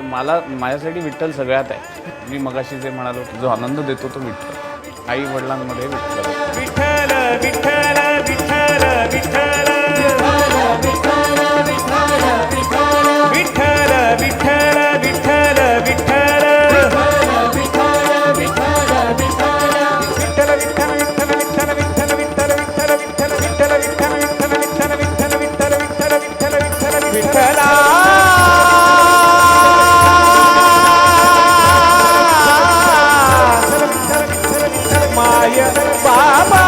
म्हणजे मला माझ्यासाठी विठ्ठल सगळ्यात आहे. मी मगाशी जे म्हणालो जो आनंद देतो तो विठ्ठल. आई वडिलांमध्ये विठ्ठल. బాబా